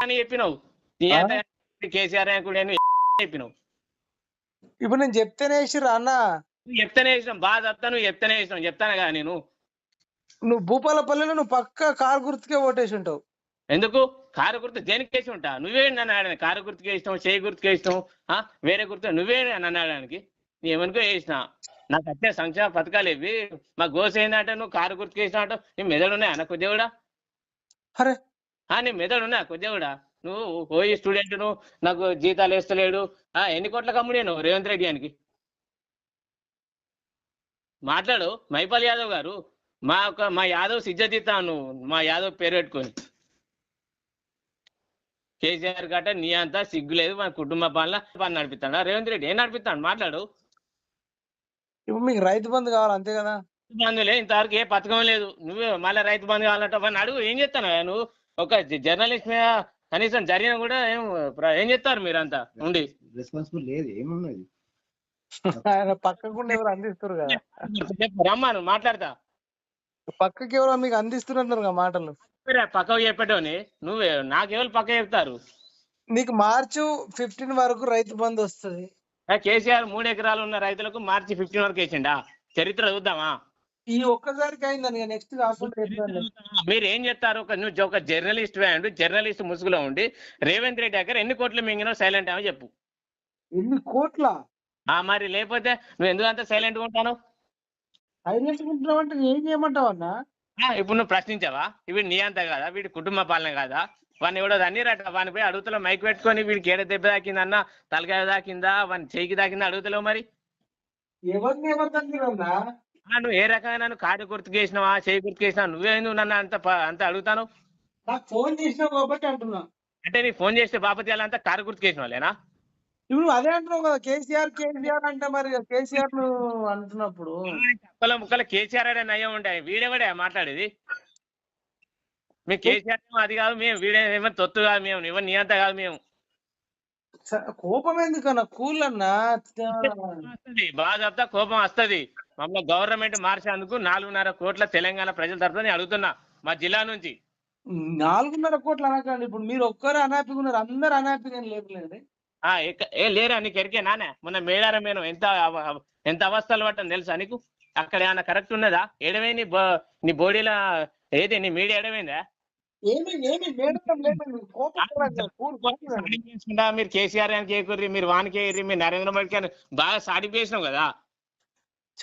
అని చెప్పినావు. కేసీఆర్ నాయకుడు అని చెప్పినావు. ఇప్పుడు నేను చెప్తేనే అన్న? నువ్వు చెప్తానే ఇష్టం బాధ వస్తా నువ్వు చెప్తానే ఇష్టం చెప్తాను కదా నేను? నువ్వు భూపాలపల్లిలో నువ్వు పక్క కారు గుర్తుకే ఓటేసి ఉంటావు. ఎందుకు? కారు గుర్తు దేనికి వేసి ఉంటా? నువ్వే నన్ను ఆడని కారు గుర్తుకే ఇష్టం చేయి గుర్తుకే ఇష్టం ఆ? వేరే గుర్తు నువ్వే నన్ను ఆడడానికి. నీ ఏమనుకో వేసిన నాకు వచ్చే సంక్షేమ పథకాలు ఇవి మా గోస నువ్వు కారు గుర్తుకు వేసిన అంటావు. నీ మెదడు ఉన్నాయా? నా కొద్దిగా అరే ఆ నీ మెదడు ఉన్నా కొద్దిగా నువ్వు ఓయి స్టూడెంట్ నువ్వు నాకు జీతాలు వేస్తలేడు. ఆ ఎన్ని కోట్ల కమ్ముడే నువ్వు రేవంత్ రెడ్డి గారికి మాట్లాడు మైపాల్ యాదవ్ గారు మా ఒక మా యాదవ్ సిద్ధతిస్తాను నువ్వు మా యాదవ్ పేరు పెట్టుకొని. కేసీఆర్ గట్ట నీ అంతా సిగ్గు లేదు మన కుటుంబ పాలన పని నడిపిస్తాడా. రేవంత్ రెడ్డి ఏం నడిపిస్తాడు? మాట్లాడు. ఇప్పుడు మీకు రైతు బంధు కావాలి అంతే కదా? బంధులే ఇంతవరకు ఏ పథకం లేదు. నువ్వే మళ్ళీ రైతు బంధు కావాలంటే అడుగు ఏం చేస్తాను నువ్వు? ఒక జర్నలిస్ట్ మీద కనీసం జరిగిన కూడా ఏం ఏం చేస్తారు మీరంతా ఉండి? రెస్పాన్సిబుల్ లేదు ఏమున్నది? ఆయన పక్కకుండా ఎవరు అందిస్తారు కదా? మాట్లాడతా. పక్కకి ఎవరో మీకు అందిస్తున్నట్లున్నారు కదా మాటలు. పక్కకు చెప్పేటోని నువ్వే నాకెవరు పక్క చెప్తారు? నీకు మార్చు ఫిఫ్టీన్ వరకు రైతు బంధు వస్తుంది. ఆ కేసీఆర్ మూడు ఎకరాలు ఉన్న రైతులకు మార్చి ఫిఫ్టీన్ వరకు వేసిండా? చరిత్ర చూద్దామా? ఈ ఒక్కసారికి అయిందని నెక్స్ట్ కాకుండా. మీరు ఏం చెప్తారు? ఒక నువ్వు ఒక జర్నలిస్ట్ వేయండి జర్నలిస్ట్ ముసుగులో ఉండి రేవంత్ రెడ్డి దగ్గర ఎన్ని కోట్లు మింగినావు సైలెంట్ ఏమో చెప్పు. ఎన్ని కోట్ల? ఆ మరి లేకపోతే నువ్వు ఎందుకు అంత సైలెంట్ ఉంటాను? సైలెంట్ ఉంటున్నావు అంటే ఏం చేయమంటావు అన్న? ఇప్పుడు నువ్వు ప్రశ్నించావా? వీడు నీ అంత కాదా? వీడి కుటుంబ పాలన కాదా? వాడిని ఎవడో అన్ని రట వాని పోయి అడుగుతలో మైక్ పెట్టుకొని వీడికి ఏడ దెబ్బ తాకిందన్న తలకాయ తాకిందా వాని చేయికి తాకిందా అడుగుతలేవు మరి? ఎవరిని ఎవరు తగ్గిరన్నా నువ్వు ఏ రకమైన నువ్వు కాడు వేసినావా చేయి గుర్తుకు వేసినావా నువ్వే నువ్వు నన్ను అంత అంత అడుగుతాను నాకు ఫోన్ చేసినావు కాబట్టి అంటున్నా. అంటే నీ ఫోన్ చేస్తే బాపతి అంతా కారు గుర్తుకు వేసిన వాళ్ళేనా ఇప్పుడు అదే అంటున్నావు కదా కేసీఆర్ కేసీఆర్ అంటే మరి కేసీఆర్ను అంటున్నప్పుడు ముక్కల ముక్కల కేసీఆర్ అనే నయం ఉంటాయి వీడెవడే మాట్లాడేది? మీ కేసీఆర్ అది కాదు మేము వీడేమో తొత్తు కాదు మేము ఇవ్వ నీ అంత కాదు మేము. కోపం ఎందుకన్నా? కూల్ అన్నా? బాగా చెప్తా కోపం వస్తది. మమ్మల్ని గవర్నమెంట్ మార్చేందుకు నాలుగున్నర కోట్ల తెలంగాణ ప్రజల తరఫున నేను అడుగుతున్నా మా జిల్లా నుంచి. నాలుగున్నర కోట్లు అనకండి. ఇప్పుడు మీరు ఒక్కరు అనాపిగా ఉన్నారు. అందరు అనాపిగా ఎక్క- ఏ లేరా నీకు ఎరికే నానే మొన్న మేడారం మేము ఎంత ఎంత అవస్థలు పట్టని తెలుసా నీకు? అక్కడ ఏమన్నా కరెక్ట్ ఉన్నదా? ఏడవే నీ బో- నీ బాడీలో ఏది? నీ మీడియా చేసుకుంటా. మీరు కేసీఆర్ అని కేకుర్రి మీరు వానికి మీరు నరేంద్ర మోడీకి బాగా సాడి చేసినావు కదా.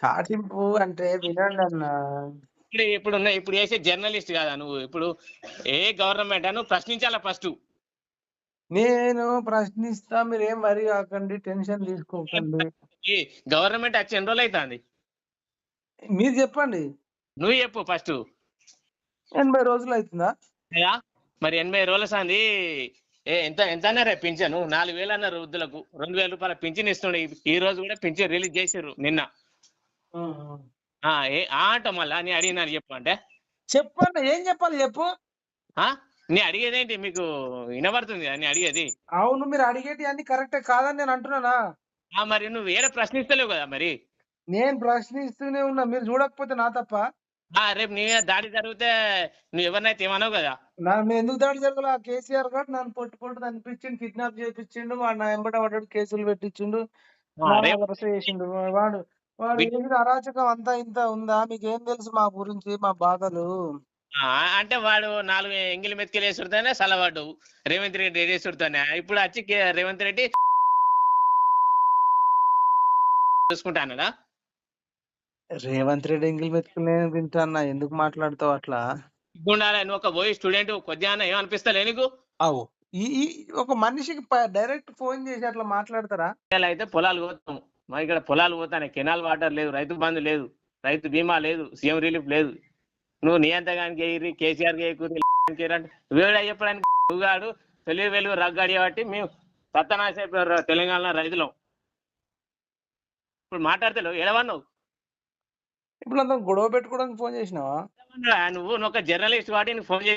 చాటింపు అంటే వినండి అన్న. ఇప్పుడు ఇప్పుడు ఉన్న ఇప్పుడు వేసే జర్నలిస్ట్ కదా నువ్వు? ఇప్పుడు ఏ గవర్నమెంట్? నువ్వు ప్రశ్నించాలా ఫస్ట్? నేను ప్రశ్నిస్తా మీరు ఏం వరి కాకండి టెన్షన్ తీసుకోకండి. ఈ గవర్నమెంట్ వచ్చి ఎన్ని రోజులు అవుతుంది మీరు చెప్పండి. నువ్వు చెప్పు ఫస్ట్. ఎనభై రోజులు అవుతుందా మరి ఎనభై రోజుల సంది ఏ ఎంత ఎంత అన్నారే పింఛను? నాలుగు వేలు అన్నారు వృద్ధులకు రెండు వేల రూపాయల పింఛన్ ఇస్తుండే. ఈ- ఈ రోజు కూడా పింఛన్ రిలీజ్ చేసారు నిన్న. ఆ ఏ ఆ అంట మళ్ళా? నీ అడిగినాను చెప్పు అంటే. చెప్పండి ఏం చెప్పాలి చెప్పు? ఆ? నీ అడిగేదేంటి మీకు వినబడుతుంది కదా నీ అడిగేది. అవును మీరు అడిగేటి అన్ని కరెక్టే కాదని నేను అంటున్నానా? ఆ మరి నువ్వు వేరే ప్రశ్నిస్తలేవు కదా మరి. నేను ప్రశ్నిస్తూనే ఉన్నా మీరు చూడకపోతే నా తప్ప. ఆ రేపు నీ దాడి జరిగితే నువ్వు ఎవరినైతే ఏమన్నావు కదా? నా ఎందుకు దాడి జరగల? కేసీఆర్ గారు నన్ను పొట్టు పొట్టు అనిపించిండు కిడ్నాప్ చేపించిండు వాడు నా ఎంబట పడ్డాడు కేసులు పెట్టించిండు ఆ, వాడు వాడు అరాచకం అంతా ఇంత ఉందా? మీకు ఏం తెలుసు మా గురించి మా బాధలు? అంటే వాడు నాలుగు ఎంగిలి మెతికలు వేసుడుతోనే సలవాడు. రేవంత్ రెడ్డి వేసుడుతోనే. ఇప్పుడు వచ్చి కే- రేవంత్ రెడ్డి చూసుకుంటానడా రేవంత్ రెడ్డి ఎంగిల్ మెతుకులు నేను వింటాన్నా ఎందుకు మాట్లాడుతావు అట్లా? ఉండాలి నువ్వు ఒక పోయి స్టూడెంట్ కొద్దిగా ఏమనిపిస్తలే నీకు? అవు. ఈ ఈ ఒక మనిషికి డైరెక్ట్ ఫోన్ చేసి అట్లా మాట్లాడతారా? అయితే పొలాలు పోతాం మా ఇక్కడ పొలాలు పోతానే కెనాల్ వాటర్ లేదు రైతు బంధు లేదు రైతు బీమా లేదు సీఎం రిలీఫ్ లేదు. నువ్వు నీ అంతగానికి ఎగిరి కేసీఆర్ వేడు చెప్పడానికి నువ్వుగాడు తెలివి వెలుగు రగ్గాడి కాబట్టి మేము సత్తనాశ తెలంగాణ రైతులం. ఇప్పుడు మాట్లాడతలేవు ఎడవన్నావు ఇప్పుడు అంతా గొడవ పెట్టుకోవడానికి ఫోన్ చేసినావా? నువ్వు ఒక జర్నలిస్ట్ నీకు ఫోన్ చేసి